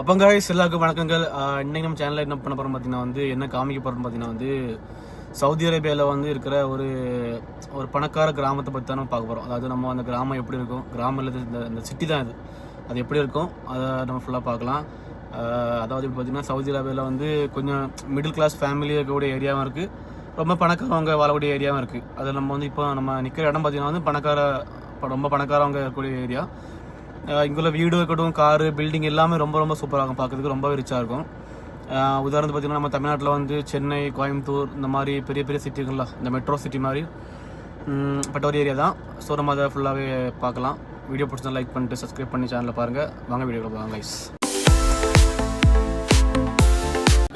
அப்போ காய்ஸ் எல்லாருக்கும் வணக்கங்கள். ஆஹ் நம்ம சேனலில் என்ன பண்ண போகிறோம் பார்த்தீங்கன்னா வந்து என்ன காமிக்க போகிறோம்னு பார்த்தீங்கன்னா வந்து சவுதி அரேபியாவில் வந்து இருக்கிற ஒரு ஒரு பணக்கார கிராமத்தை பற்றி தான் நம்ம பார்க்க போகிறோம் அதாவது நம்ம அந்த கிராமம் எப்படி இருக்கும்? கிராமம் இந்த இந்த சிட்டி தான் இது. அது எப்படி இருக்கும்? அதை நம்ம ஃபுல்லாக பார்க்கலாம். அதாவது இப்போ பார்த்தீங்கன்னா சவுதி அரேபியாவில் வந்து கொஞ்சம் மிடில் கிளாஸ் ஃபேமிலி இருக்கக்கூடிய ஏரியாவும் இருக்குது ரொம்ப பணக்காரவங்க வாழக்கூடிய ஏரியாவும் இருக்குது அது நம்ம வந்து இப்போ நம்ம நிற்கிற இடம் பார்த்தீங்கன்னா வந்து பணக்கார ரொம்ப பணக்காரவங்க இருக்கக்கூடிய ஏரியா இங்குள்ள வீடு இருக்கட்டும் காரு பில்டிங் எல்லாமே ரொம்ப ரொம்ப சூப்பராக இருக்கும். பார்க்கறதுக்கு ரொம்பவே ரிச்சாக இருக்கும். உதாரணத்துக்கு பார்த்தீங்கன்னா நம்ம தமிழ்நாட்டில் வந்து சென்னை கோயம்புத்தூர் இந்த மாதிரி பெரிய பெரிய சிட்டிகள்லாம் இந்த மெட்ரோ சிட்டி மாதிரி பட்ட ஒரு ஏரியா தான். ஸோ நம்ம அதை ஃபுல்லாகவே பார்க்கலாம். வீடியோ பிடிச்சா லைக் பண்ணிட்டு சப்ஸ்கிரைப் பண்ணி சேனலில் பாருங்கள் வாங்க வீடியோவில் போகலாம் கைஸ்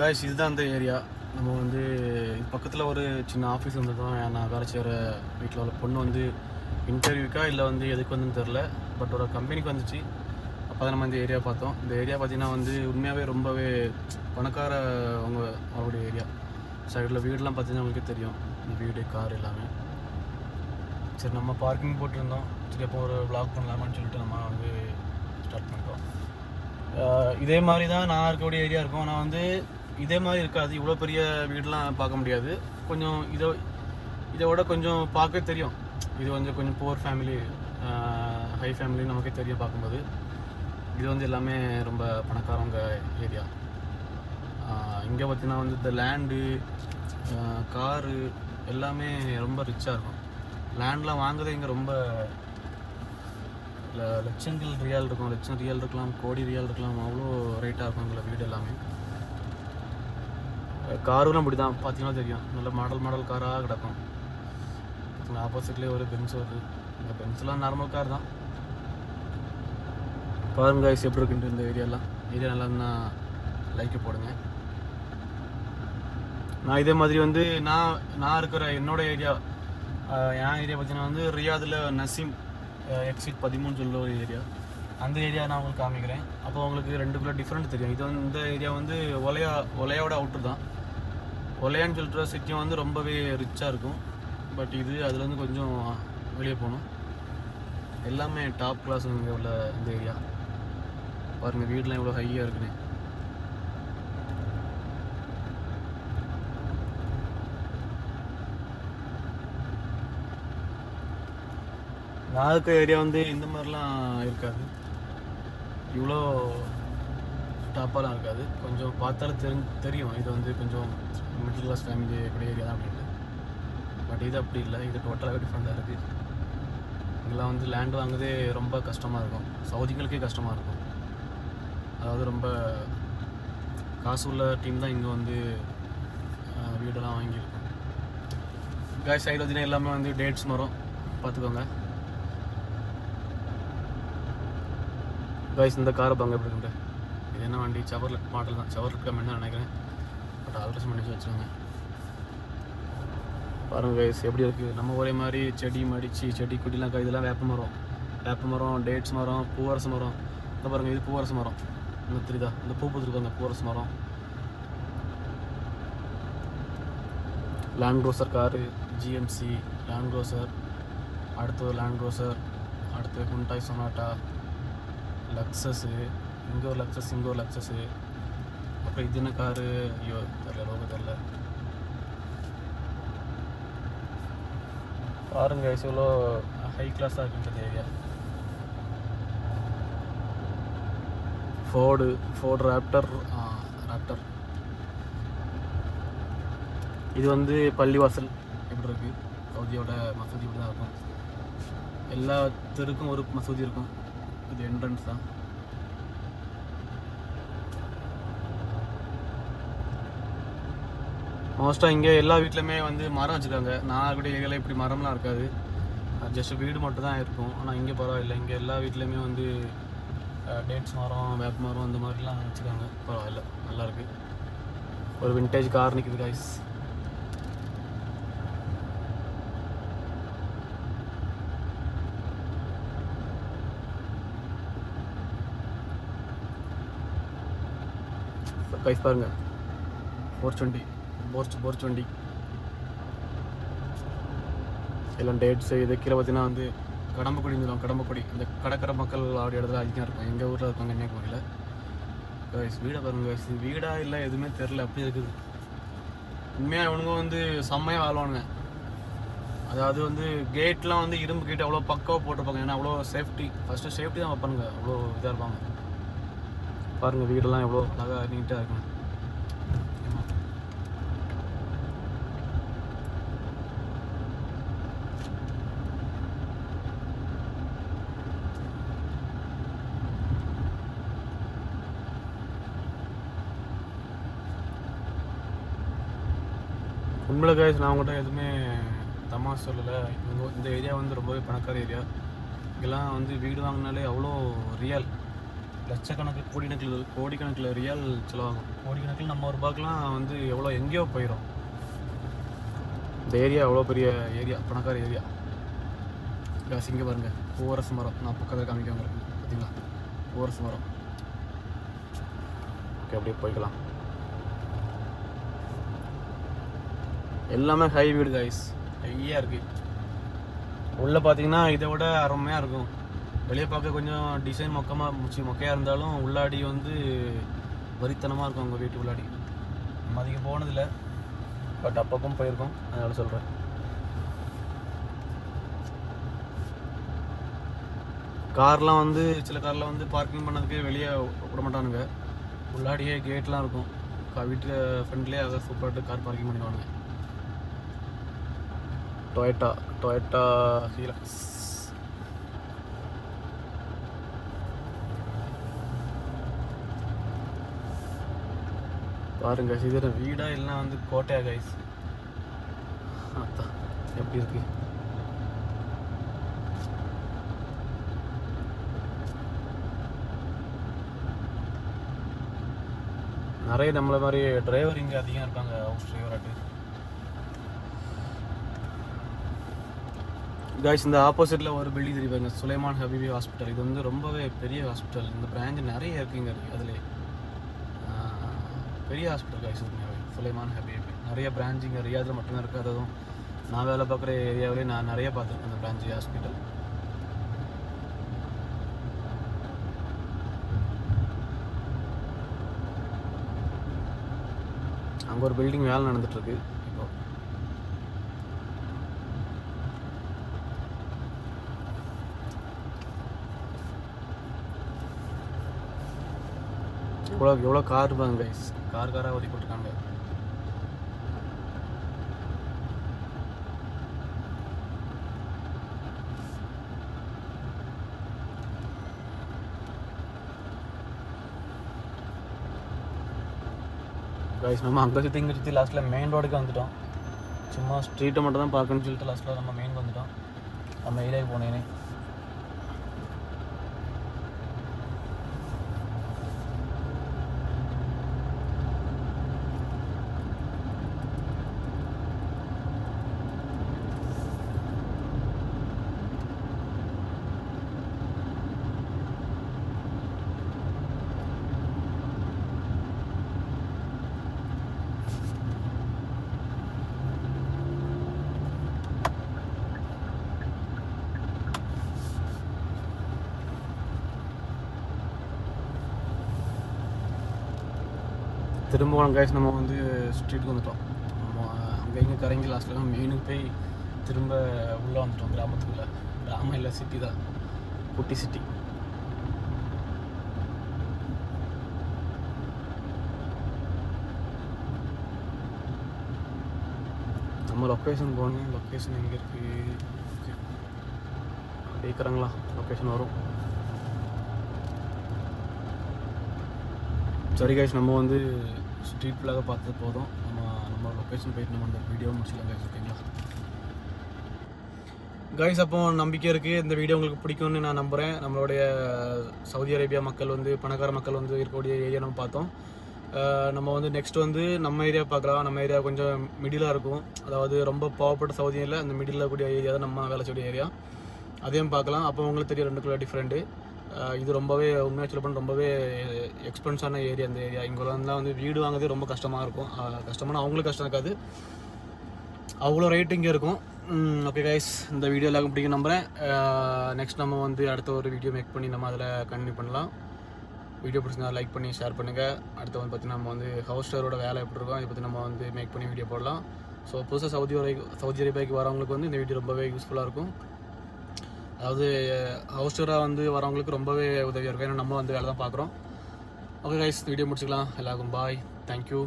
கைஸ் இதுதான் அந்த ஏரியா நம்ம வந்து பக்கத்தில் ஒரு சின்ன ஆஃபீஸ் வந்து தான் நான் வேலை செய்கிற வீட்டில் உள்ள பொண்ணு வந்து இன்டர்வியூக்கா இல்லை வந்து எதுக்கு வந்துன்னு தெரில. பட் ஒரு கம்பெனிக்கு வந்துச்சு. அப்போ தான் நம்ம இந்த ஏரியா பார்த்தோம். இந்த ஏரியா பார்த்தீங்கன்னா வந்து உண்மையாகவே ரொம்பவே பணக்கார அவங்க அவருடைய ஏரியா. சைடில் வீடெலாம் பார்த்தீங்கன்னா உங்களுக்கே தெரியும். வீடு கார் எல்லாமே. சரி நம்ம பார்க்கிங் போட்டிருந்தோம். சரி அப்போ ஒரு vlog பண்ணலாமான்னு சொல்லிட்டு நம்ம வந்து ஸ்டார்ட் பண்ணிட்டோம். இதே மாதிரி தான் நான் இருக்கக்கூடிய ஏரியா இருக்கும். ஆனால் வந்து இதே மாதிரி இருக்காது. இவ்வளோ பெரிய வீடெலாம் பார்க்க முடியாது. கொஞ்சம் இதை இதை விட கொஞ்சம் பார்க்க தெரியும். இது வந்து கொஞ்சம் புவர் ஃபேமிலி ஹை ஃபேமிலி நமக்கே தெரிய பார்க்கும்போது இது வந்து எல்லாமே ரொம்ப பணக்காரவங்க ஏரியா இங்கே பார்த்தீங்கன்னா வந்து இந்த லேண்டு காரு எல்லாமே ரொம்ப ரிச்சாக இருக்கும். லேண்ட்லாம் வாங்குறது இங்கே ரொம்ப லட்சங்கள் ரியால் இருக்கும். லட்சம் ரியால் இருக்கலாம் கோடி ரியால் இருக்கலாம். அவ்வளோ ரேட்டாக இருக்கும் இங்கே வீடு எல்லாமே. காரும் அப்படி தான் பார்த்தீங்கன்னா தெரியும். நல்ல மாடல் மாடல் காராக கிடக்கும். ஆப்போசிட்லேயே ஒரு பென்ஸ் வருது. இந்த பென்ஸ்லாம் நார்மல் கார் தான். பாருங்க காய்ஸ் எப்படி இருக்குன்ட்டு இந்த ஏரியாலாம் ஏரியா நல்லா இருந்தால் லைக் போடுங்க. நான் இதே மாதிரி வந்து நான் நான் இருக்கிற என்னோட ஏரியா என் ஏரியா பார்த்தீங்கன்னா வந்து ரியாதில் நசீம் எக்ஸிட் பதிமூணு சொல்ல ஒரு ஏரியா அந்த ஏரியா நான் உங்களுக்கு காமிக்கிறேன். அப்போ உங்களுக்கு ரெண்டுக்குள்ள டிஃப்ரெண்ட் தெரியும். இது வந்து இந்த ஏரியா வந்து ஒலையா ஒலையோட அவுட்ரு தான். ஒலையான்னு சொல்கிற சிட்டியும் வந்து ரொம்பவே ரிச்சாக இருக்கும். பட் இது அதுலேருந்து கொஞ்சம் வெளியே போகணும். எல்லாமே டாப் கிளாஸ் இங்கே உள்ள இந்த ஏரியா பாருங்கள் வீடெலாம் இவ்வளோ ஹையாக இருக்குன்னு. நான் இருக்க ஏரியா வந்து இந்த மாதிரிலாம் இருக்காது. இவ்வளோ டாப்பாலாம் இருக்காது. கொஞ்சம் பார்த்தாலும் தெரி தெரியும். இது வந்து கொஞ்சம் மிடில் கிளாஸ் ஃபேமிலி எப்படி ஏரியா தான் அப்படின்ட்டு. பட் இது அப்படி இல்லை. இது டோட்டலாகவே டிஃப்ரெண்ட்டாக இருக்குது இதெல்லாம் வந்து லேண்ட் வாங்குதே ரொம்ப கஷ்டமாக இருக்கும். சவுதிங்களுக்கே கஷ்டமாக இருக்கும். அதாவது ரொம்ப காசு உள்ள டீம் தான் இங்கே வந்து வீடெல்லாம் வாங்கியிருக்கோம். காய் சைடு பார்த்தீங்கன்னா எல்லாமே வந்து டேட்ஸ் மரம் பார்த்துக்கோங்க. காய்ஸ் இந்த காரை பங்க எப்படி இது என்ன வண்டி? சவர்லெட் மாடல் தான். சவர்லெட் கம்பெனி தான் நினைக்கிறேன். பட் ஆல்ட்ரேஷன் பண்ணி வச்சுருங்க பாருங்கள் கைஸ் எப்படி இருக்குது நம்ம ஒரே மாதிரி செடி மடித்து செடி கொடிலாம் இதெல்லாம் வேப்ப மரம். வேப்ப மரம் டேட்ஸ் மரம் பூவரச மரம். இந்த பாருங்க இது பூவரச மரம். இந்த தெரியுதா இந்த பூ பூத்துருக்காங்க பூவரச மரம். Land cruiser car GMC land cruiser அடுத்து லேண்ட் க்ரோசர் அடுத்து குண்டாய் சொனாட்டா லக்ஸஸ்ஸு இங்கே ஒரு லக்ஸஸ் இங்கே ஒரு லக்ஸஸ்ஸு அப்புறம் இது என்ன காரு? ஐயோ தெரில ரொம்ப தெரில பாருங்க guys, இவ்வளோ ஹை கிளாஸாக இருக்குன்றது area Ford Ford Raptor Raptor இது வந்து பள்ளிவாசல் எப்படி இருக்குது சவுதியோட மசூதி இப்படி தான் இருக்கும்? எல்லா தெருக்கும் ஒரு மசூதி இருக்கும். இது என்ட்ரன்ஸ் தான். மோஸ்ட்டாக இங்கே எல்லா வீட்லையுமே வந்து மரம் வச்சுருக்காங்க. நான் கூட ஏரியாவில் இப்படி மரம்லாம் இருக்காது. ஜஸ்ட் வீடு மட்டும் தான் இருக்கும். ஆனால் இங்கே பரவாயில்ல. இங்கே எல்லா வீட்லேயுமே வந்து டேட்ஸ் மரம் வேப்ப மரம் அந்த மாதிரிலாம் வச்சுருக்காங்க. பரவாயில்ல. நல்லாயிருக்கு ஒரு வின்டேஜ் கார் நிற்குது காய்ஸ் கைஸ் பாருங்க. ஃபோர் டுவெண்ட்டி போர்ச் போர்ச் வண்டி. எல்லாம் டேட்ஸு இது கீழே பார்த்தீங்கன்னா வந்து கடம்பக்குடின்னு சொல்லுவாங்க கடம்பக்குடி. அந்த கடற்கரை மக்கள் அவருடைய இடத்துல அதிகம் இருக்கும். எங்கள் ஊரில் இருப்பாங்க கன்னியாகுமரியில். கைஸ் வீடை பாருங்க guys. வீடா இல்லை எதுவுமே தெரில அப்படி இருக்குது. உண்மையாக இவனுங்க வந்து செம்மையாக வாழ்வானுங்க அதாவது வந்து கேட்லாம் வந்து இரும்பு கேட் அவ்வளோ பக்காவாக போட்டிருப்பாங்க. ஏன்னா அவ்வளோ சேஃப்டி ஃபஸ்ட்டு சேஃப்டி தான் வைப்பானுங்க. அவ்வளோ இதாக இருப்பாங்க. பாருங்கள் வீடெல்லாம் எவ்வளோ அழகாக நீட்டாக இருக்கணும் உண்மையில காய்ஸ் நான் உங்கள்கிட்ட எதுவுமே தமாஷ் சொல்லலை. இவங்க இந்த ஏரியா வந்து ரொம்பவே பணக்கார ஏரியா இங்கெல்லாம் வந்து வீடு வாங்கினாலே அவ்வளோ ரியல் லட்சக்கணக்கு கோடிக்கணக்கில் கோடிக்கணக்கில் ரியல் செலவாகும். கோடிக்கணக்கில் நம்ம ரூபாய்க்குலாம் வந்து எவ்வளோ எங்கேயோ போயிடும். இந்த ஏரியா அவ்வளோ பெரிய ஏரியா பணக்கார ஏரியா காசு இங்கே பாருங்க. பூவரசு மரம். நான் பக்கத்தில் காமிக்க உங்களுக்கு. பார்த்தீங்களா பூவரசு மரம். ஓகே அப்படியே போய்க்கலாம். எல்லாமே ஹை வீடு ஹையாக இருக்குது உள்ளே பார்த்தீங்கன்னா இதை விட அருமையாக இருக்கும். வெளியே பார்க்க கொஞ்சம் டிசைன் மொக்கமாக முச்சி மொக்கையாக இருந்தாலும் உள்ளாடி வந்து வரித்தனமாக இருக்கும் உங்கள் வீட்டு உள்ளாடி. நம்ம அதிகம் போனதில்லை. பட் அப்பப்போ போயிருக்கோம். அதனால் சொல்கிறேன் கார்லாம் வந்து சில காரில் வந்து பார்க்கிங் பண்ணதுக்கே வெளியே விட மாட்டானுங்க. உள்ளாடியே கேட்லாம் இருக்கும். வீட்டு ஃப்ரெண்ட்லேயே அதை சூப்பராக கார் பார்க்கிங் பண்ணிடுவானுங்க. டொயட்டா டொயட்டா ஹீலக்ஸ் பாருங்க இது வீடா இல்லைன்னா வந்து கோட்டையா கைஸ் அதான் எப்படி இருக்கு? நிறைய நம்மளை மாதிரி டிரைவர் இங்கே அதிகம் இருக்காங்க ஹவுஸ் டிரைவராட்டு காய்ஸ் இந்த ஆப்போசிட்டில் ஒரு பில்டிங் தெரியுவாங்க சுலைமான் ஹபீபி ஹாஸ்பிட்டல் இது வந்து ரொம்பவே பெரிய ஹாஸ்பிட்டல் இந்த பிரான்ச் நிறைய இருக்குங்க அதில் பெரிய ஹாஸ்பிட்டல் காய்ஸ் உண்மையாகவே சுலைமான் ஹபீபி. நிறைய பிரான்ச் இங்கே ரியாதில் மட்டும்தான் இருக்குது அதுவும் நான் வேலை பார்க்குற ஏரியாவிலே நான் நிறைய பார்த்துருக்கேன் அந்த பிரான்ச் ஹாஸ்பிட்டல் அங்கே ஒரு பில்டிங் வேலை நடந்துட்டுருக்கு இவ்வளோ எவ்வளோ கார் பாருங்க கைஸ் கார் காராக ஓடி போட்டுருக்காங்க கைஸ் நம்ம அங்கே சுற்றி இங்கே சுற்றி லாஸ்ட்டில் மெயின் ரோடுக்கு வந்துட்டோம். சும்மா ஸ்ட்ரீட்டை மட்டும் தான் பார்க்கணும்னு சொல்லிட்டு லாஸ்ட்டில் நம்ம மெயின் வந்துட்டோம். நம்ம ஏரியாவுக்கு போனேனே. திரும்பவும் கைஸ் நம்ம வந்து ஸ்ட்ரீட்டுக்கு வந்துட்டோம். நம்ம அங்கே இங்கே கரங்கி லாஸ்ட்டில் மெயினுக்கு போய் திரும்ப உள்ளே வந்துட்டோம் கிராமத்துக்குள்ளே. கிராமம் இல்லை சிட்டி தான். குட்டி சிட்டி நம்ம லொக்கேஷன் போகணும். லொக்கேஷன் எங்கே இருக்குது அப்படியே கேட்குறாங்களா லொக்கேஷன் வரும். சரி கைஸ் நம்ம வந்து ஸ்ட்ரீட் ஃபுல்லாக பார்த்தது போதும். நம்ம நம்ம லொக்கேஷன் போயிட்டு நம்ம அந்த வீடியோ முடிச்சிடலாம் கைஸ் ஓகேங்களா கைஸ் அப்போ நம்பிக்கை இருக்குது இந்த வீடியோ உங்களுக்கு பிடிக்கும்னு நான் நம்புகிறேன் நம்மளுடைய சவுதி அரேபியா மக்கள் வந்து பணக்கார மக்கள் வந்து இருக்கக்கூடிய ஏரியா நம்ம பார்த்தோம். நம்ம வந்து நெக்ஸ்ட் வந்து நம்ம ஏரியா பார்க்கலாம். நம்ம ஏரியா கொஞ்சம் மிடிலாக இருக்கும். அதாவது ரொம்ப பாவப்பட்ட சவுதியில் அந்த மிடிலில் கூடிய ஏரியா தான் நம்ம வேலை செய்ய ஏரியா அதையும் பார்க்கலாம். அப்போ உங்களுக்கு தெரியும் ரெண்டுக்குள்ள டிஃப்ரெண்ட்டு இது ரொம்பவே உண்மையாக சொல்ல ரொம்பவே எக்ஸ்பென்ஸான ஏரியா அந்த ஏரியா இங்கே வந்து வந்து வீடு வாங்குறதே ரொம்ப கஷ்டமாக இருக்கும். கஷ்டமான அவங்களுக்கு கஷ்டம் இருக்காது. அவ்வளோ ரேட் இங்கே இருக்கும். ஓகே கைஸ் இந்த வீடியோ எல்லாருக்கும் பிடிக்கும் நம்புகிறேன் நெக்ஸ்ட் நம்ம வந்து அடுத்த ஒரு வீடியோ மேக் பண்ணி நம்ம அதில் கண்டினியூ பண்ணலாம். வீடியோ பிடிச்சிருந்தா லைக் பண்ணி ஷேர் பண்ணுங்கள் அடுத்து வந்து பார்த்தீங்கன்னா நம்ம வந்து ஹவுஸ் ஸ்டரோட வேலை எப்படி இருக்கும் இதை பற்றி நம்ம வந்து மேக் பண்ணி வீடியோ போடலாம். ஸோ புதுசாக சவுதி அரேபியா சவுதி அரேபியாவுக்கு வரவங்களுக்கு வந்து இந்த வீடியோ ரொம்பவே யூஸ்ஃபுல்லாக இருக்கும். அதாவது ஹவுஸ் வந்து வரவங்களுக்கு ரொம்பவே உதவியாக இருக்கும். ஏன்னா நம்ம வந்து வேலை தான் பார்க்குறோம். ஓகே கைஸ் வீடியோ முடிச்சுக்கலாம். எல்லாருக்கும் பாய் தேங்க்யூ